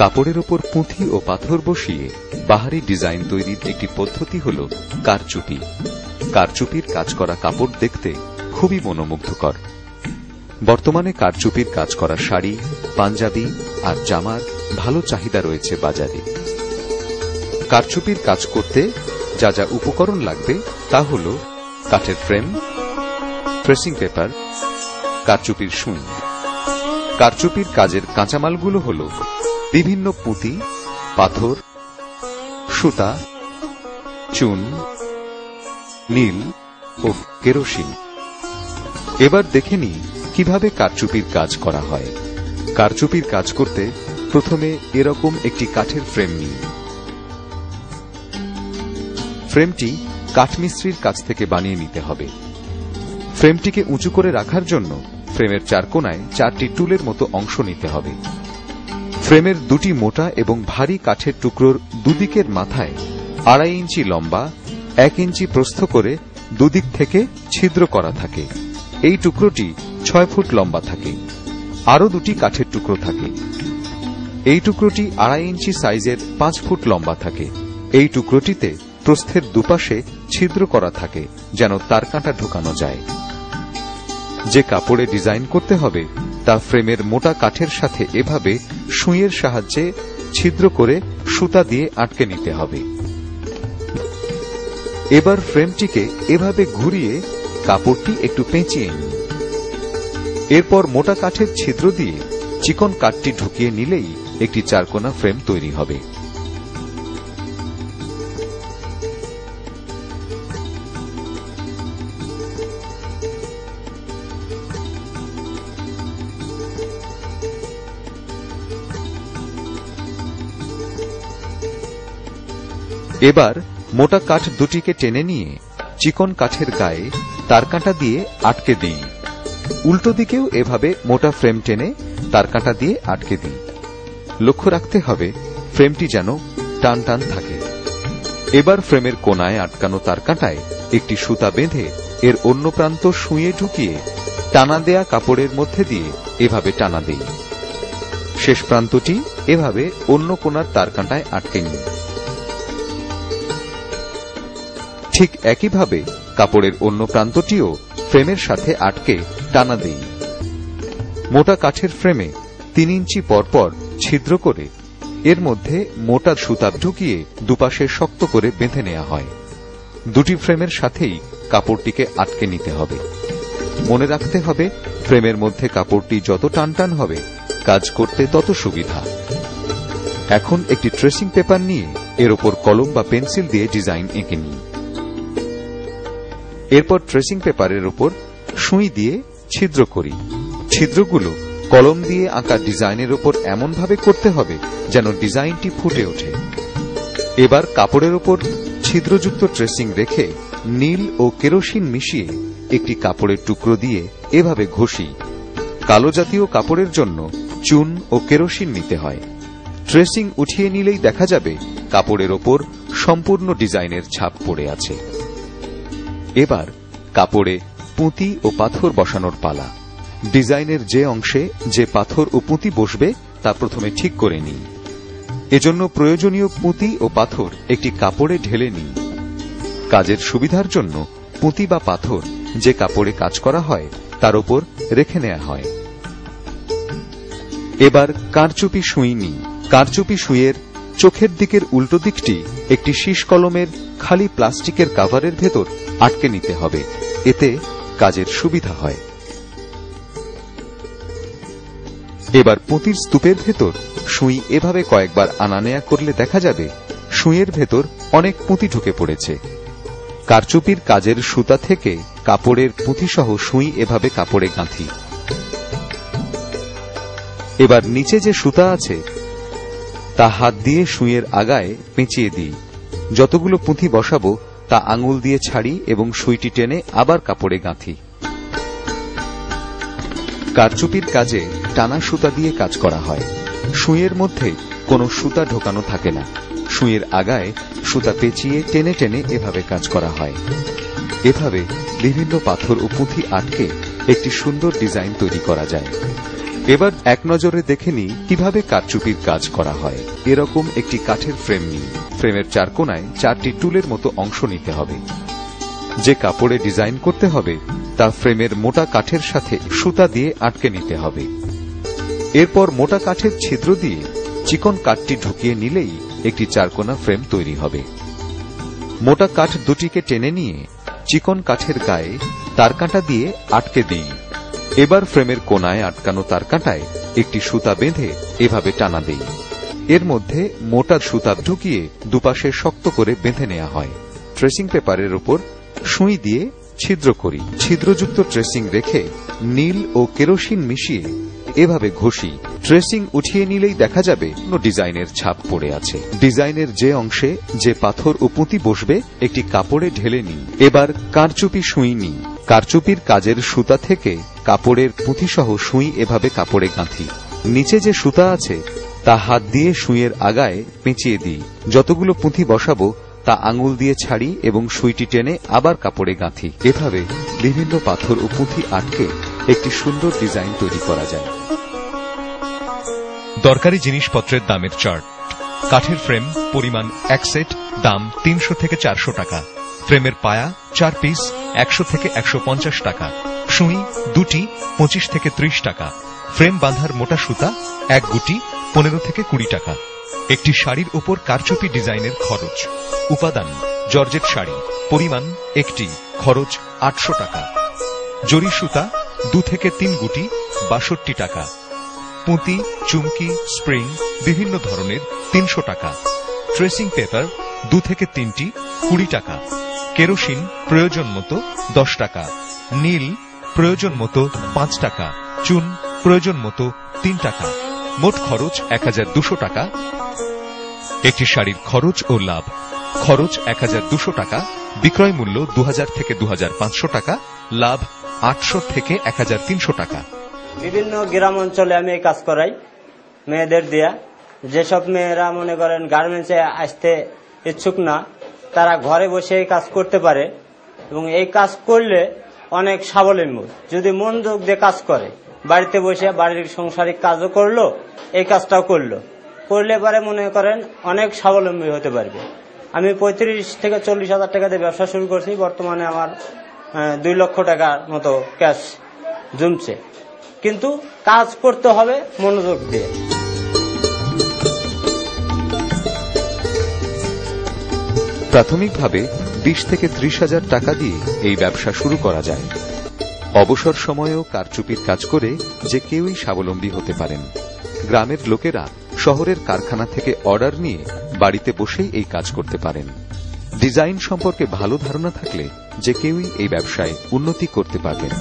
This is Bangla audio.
কাপড়ের ওপর পুঁথি ও পাথর বসিয়ে বাহারি ডিজাইন তৈরির একটি পদ্ধতি হল কারচুপি। কারচুপির কাজ করা কাপড় দেখতে খুবই মনোমুগ্ধকর। বর্তমানে কারচুপির কাজ করা শাড়ি, পাঞ্জাবি আর জামার ভালো চাহিদা রয়েছে বাজারে। কারচুপির কাজ করতে যা যা উপকরণ লাগবে তা হল কাঠের ফ্রেম ট্রেসিং পেপার, কারচুপির সুই কারচুপির কাজের কাঁচামালগুলো হল বিভিন্ন পুঁতি, পাথর, সুতা, চুন, নীল ও কেরোসিন। এবার দেখে নিই কীভাবে কারচুপির কাজ করা হয়। কারচুপির কাজ করতে প্রথমে এরকম একটি কাঠের ফ্রেম নিই। ফ্রেমটি কাঠমিস্ত্রির কাছ থেকে বানিয়ে নিতে হবে। ফ্রেমটিকে উঁচু করে রাখার জন্য ফ্রেমের চার কোনায় চারটি টুলের মতো অংশ নিতে হবে। ফ্রেমের দুটি মোটা এবং ভারী কাঠের টুকরোর দুদিকের মাথায় আড়াই ইঞ্চি লম্বা, এক ইঞ্চি প্রস্থ করে দুদিক থেকে ছিদ্র করা থাকে। এই টুকরোটি ছয় ফুট লম্বা থাকে। আরও দুটি কাঠের টুকরো থাকে। এই টুকরোটি আড়াই ইঞ্চি সাইজের পাঁচ ফুট লম্বা থাকে। এই টুকরোটিতে প্রস্থের দুপাশে ছিদ্র করা থাকে যেন তার কাঁটা ঢোকানো যায়। যে কাপড়ে ডিজাইন করতে হবে তা ফ্রেমের মোটা কাঠের সাথে এভাবে সুইয়ের সাহায্যে ছিদ্র করে সুতা দিয়ে আটকে নিতে হবে। এবার ফ্রেমটিকে এভাবে ঘুরিয়ে কাপড়টি একটু পেঁচিয়ে নিন। এরপর মোটা কাঠের ছিদ্র দিয়ে চিকন কাঠটি ঢুকিয়ে নিলেই একটি চারকোনা ফ্রেম তৈরি হবে। এবার মোটা কাঠ দুটিকে টেনে নিয়ে চিকন কাঠের গায়ে তার কাঁটা দিয়ে আটকে দিই। উল্টো দিকেও এভাবে মোটা ফ্রেম টেনে তার কাঁটা দিয়ে আটকে দিই। লক্ষ্য রাখতে হবে, ফ্রেমটি যেন টান টান থাকে। এবার ফ্রেমের কোনায় আটকানো তার কাঁটায় একটি সুতা বেঁধে এর অন্য প্রান্ত শুয়ে ঢুকিয়ে টানা দেয়া কাপড়ের মধ্যে দিয়ে এভাবে টানা দেই। শেষ প্রান্তটি এভাবে অন্য কোনার তার কাঁটায় আটকে নিই। ঠিক একইভাবে কাপড়ের অন্য প্রান্তটিও ফ্রেমের সাথে আটকে টানা দেই মোটা কাঠের ফ্রেমে তিন ইঞ্চি পরপর ছিদ্র করে এর মধ্যে মোটা সুতা ঢুকিয়ে দুপাশে শক্ত করে বেঁধে নেওয়া হয়। দুটি ফ্রেমের সাথেই কাপড়টিকে আটকে নিতে হবে। মনে রাখতে হবে, ফ্রেমের মধ্যে কাপড়টি যত টানটান হবে, কাজ করতে তত সুবিধা। এখন একটি ট্রেসিং পেপার নিয়ে এর ওপর কলম বা পেন্সিল দিয়ে ডিজাইন এঁকে নিই এরপর ট্রেসিং পেপারের ওপর সুই দিয়ে ছিদ্র করি। ছিদ্রগুলো কলম দিয়ে আঁকা ডিজাইনের ওপর এমনভাবে করতে হবে যেন ডিজাইনটি ফুটে ওঠে। এবার কাপড়ের ওপর ছিদ্রযুক্ত ট্রেসিং রেখে নীল ও কেরোসিন মিশিয়ে একটি কাপড়ের টুকরো দিয়ে এভাবে ঘষি। কালো জাতীয় কাপড়ের জন্য চুন ও কেরোসিন নিতে হয়। ট্রেসিং উঠিয়ে নিলেই দেখা যাবে কাপড়ের ওপর সম্পূর্ণ ডিজাইনের ছাপ পড়ে আছে। এবার কাপড়ে পুঁতি ও পাথর বসানোর পালা। ডিজাইনের যে অংশে যে পাথর ও পুঁতি বসবে, তা প্রথমে ঠিক করে নিই। এজন্য প্রয়োজনীয় পুঁতি ও পাথর একটি কাপড়ে ঢেলে নিই। কাজের সুবিধার জন্য পুঁতি বা পাথর যে কাপড়ে কাজ করা হয়, তার ওপর রেখে নেওয়া হয়। এবার কারচুপি সুই নিই। কারচুপি সুইয়ের চোখের দিকের উল্টো দিকটি একটি শীষ কলমের খালি প্লাস্টিকের কাভারের ভেতর আটকে নিতে হবে। এতে কাজের সুবিধা হয়। এবার পুঁতির স্তূপের ভেতর সুই এভাবে কয়েকবার আনা নেয়া করলে দেখা যাবে, সুইয়ের ভেতর অনেক পুঁতি ঢুকে পড়েছে। কারচুপির কাজের সুতা থেকে কাপড়ের পুঁথিসহ সুই এভাবে কাপড়ে গাঁথি। এবার নিচে যে সুতা আছে, তা হাত দিয়ে সুইয়ের আগায় পেঁচিয়ে দিই। যতগুলো পুঁথি বসাবো তা আঙুল দিয়ে ছাড়ি এবং সুইটি টেনে আবার কাপড়ে গাঁথি। কারচুপির কাজে টানা সুতা দিয়ে কাজ করা হয়। সুইয়ের মধ্যে কোনো সুতা ঢোকানো থাকে না। সুইয়ের আগায় সুতা পেঁচিয়ে টেনে টেনে এভাবে কাজ করা হয়। এভাবে বিভিন্ন পাথর ও পুঁথি আটকে একটি সুন্দর ডিজাইন তৈরি করা যায়। এবার এক নজরে দেখে নি কীভাবে কারচুপির কাজ করা হয়। এরকম একটি কাঠের ফ্রেম নিই ফ্রেমের চার কোনায় চারটি টুলের মতো অংশ নিতে হবে। যে কাপড়ে ডিজাইন করতে হবে তা ফ্রেমের মোটা কাঠের সাথে সুতা দিয়ে আটকে নিতে হবে। এরপর মোটা কাঠের ছিদ্র দিয়ে চিকন কাঠটি ঢুকিয়ে নিলেই একটি চারকোনা ফ্রেম তৈরি হবে। মোটা কাঠ দুটিকে টেনে নিয়ে চিকন কাঠের গায়ে তারকাঁটা দিয়ে আটকে দিই। এবার ফ্রেমের কোনায় আটকানো তার কাঁটায় একটি সুতা বেঁধে এভাবে টানা দেই। এর মধ্যে মোটা সুতা ঢুকিয়ে দুপাশে শক্ত করে বেঁধে নেওয়া হয়। ট্রেসিং পেপারের উপর সুই দিয়ে ছিদ্র করি। ছিদ্রযুক্ত ট্রেসিং রেখে নীল ও কেরোসিন মিশিয়ে এভাবে ঘষি ট্রেসিং উঠিয়ে নিলেই দেখা যাবে কোনো ডিজাইনের ছাপ পড়ে আছে। ডিজাইনের যে অংশে যে পাথর ও পুঁতি বসবে, একটি কাপড়ে ঢেলে নিই এবার কারচুপি সুই নিই কারচুপির কাজের সুতা থেকে কাপড়ের পুঁথি সহ সুই এভাবে কাপড়ে গাঁথি। নিচে যে সুতা আছে, তা হাত দিয়ে সুইয়ের আগায় পেঁচিয়ে দিই। যতগুলো পুঁথি বসাবো, তা আঙুল দিয়ে ছাড়ি এবং সুইটি টেনে আবার কাপড়ে গাঁথি। এভাবে বিভিন্ন পাথর ও পুঁথি আটকে একটি সুন্দর ডিজাইন তৈরি করা যায়। দরকারি জিনিসপত্রের দামের চার্ট। কাঠের ফ্রেম, পরিমাণ এক সেট, দাম তিনশো থেকে চারশো টাকা। ফ্রেমের পায়া, চার পিস, একশো থেকে একশো পঞ্চাশ টাকা। সুই, দুটি, পঁচিশ থেকে ত্রিশ টাকা। ফ্রেম বাঁধার মোটা সুতা, এক গুটি, পনেরো থেকে কুড়ি টাকা। একটি শাড়ির উপর কারচুপি ডিজাইনের খরচ। উপাদান, জর্জেট শাড়ি, পরিমাণ একটি, খরচ আটশো টাকা। জরি সুতা দু থেকে তিন গুটি বাষট্টি টাকা। পুঁতি, চুমকি, স্প্রিং, বিভিন্ন ধরনের তিনশো টাকা। ট্রেসিং পেপার দু থেকে তিনটি কুড়ি টাকা। কেরোসিন প্রয়োজন মতো দশ টাকা। নীল প্রয়োজন মতো পাঁচ টাকা। চুন প্রয়োজন মতো তিন টাকা। মোট খরচ এক হাজার দুশো টাকা। একটি শাড়ির খরচ ও লাভ। খরচ এক হাজার দুশো টাকা। বিক্রয় মূল্য দু হাজার থেকে দু হাজার পাঁচশো টাকা। লাভ আটশো থেকে এক হাজার তিনশো টাকা। বিভিন্ন গ্রাম অঞ্চলে আমি এই কাজ করাই, মেয়েদের দিয়া। যেসব মেয়েরা মনে করেন গার্মেন্টসে আসতে ইচ্ছুক না, তারা ঘরে বসে এই কাজ করতে পারে এবং এই কাজ করলে অনেক স্বাবলম্বী। যদি মনোযোগ দিয়ে কাজ করে, বাড়িতে বসে বাড়ির সংসারিক কাজও করল, এই কাজটাও করল। করলে পরে মনে করেন অনেক স্বাবলম্বী হতে পারবে। আমি পঁয়ত্রিশ থেকে চল্লিশ হাজার টাকা দিয়ে ব্যবসা শুরু করছি, বর্তমানে আমার দুই লক্ষ টাকার মতো ক্যাশ জমছে। কিন্তু কাজ করতে হবে মনোযোগ দিয়ে। প্রাথমিকভাবে বিশ থেকে ত্রিশ হাজার টাকা দিয়ে এই ব্যবসা শুরু করা যায়। অবসর সময়েও কারচুপির কাজ করে যে কেউই স্বাবলম্বী হতে পারেন। গ্রামের লোকেরা শহরের কারখানা থেকে অর্ডার নিয়ে বাড়িতে বসেই এই কাজ করতে পারেন। ডিজাইন সম্পর্কে ভালো ধারণা থাকলে যে কেউই এই ব্যবসায় উন্নতি করতে পারবেন।